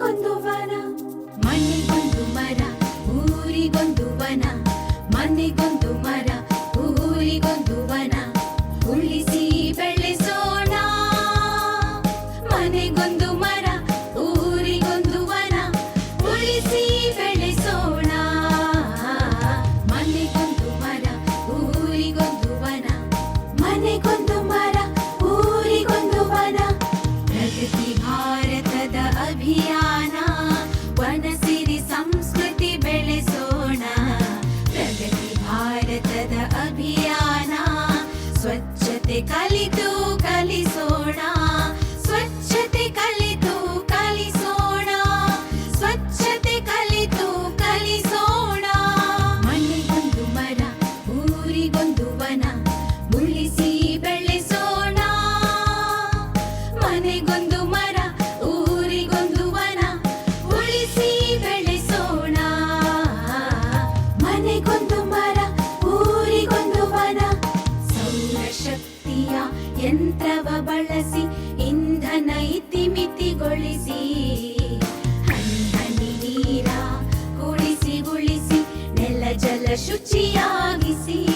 ಊರಿಗೊಂದು ವನ ಮನೆಗೊಂದು ಮರ ಊರಿಗೊಂದು ವನ ಮನೆಗೊಂದು ಮರ ಊರಿಗೊಂದು ವನ. ಉಳಿಸಿ ಬೆಳೆಸೋಣ ಮನೆಗೊಂದು ಮರ ಭಾರತದ ಅಭಿಯಾನ. ಸ್ವಚ್ಛತೆ ಕಲಿತು ಕಲಿಸೋಣ. ಸ್ವಚ್ಛತೆ ಕಲಿತು ಕಲಿಸೋಣ. ಸ್ವಚ್ಛತೆ ಕಲಿತು ಕಲಿಸೋಣ. ಮನೆಗೊಂದು ಮರ, ಊರಿಗೊಂದು ವನ ಉಳಿಸಿ ಯಂತ್ರವ ಬಳಸಿ ಇಂಧನ ಇತಿಮಿತಿಗೊಳಿಸಿ. ಹನಿ ನೀರ ಕುಡಿಸಿ ಉಳಿಸಿ ನೆಲ ಜಲ ಶುಚಿಯಾಗಿಸಿ.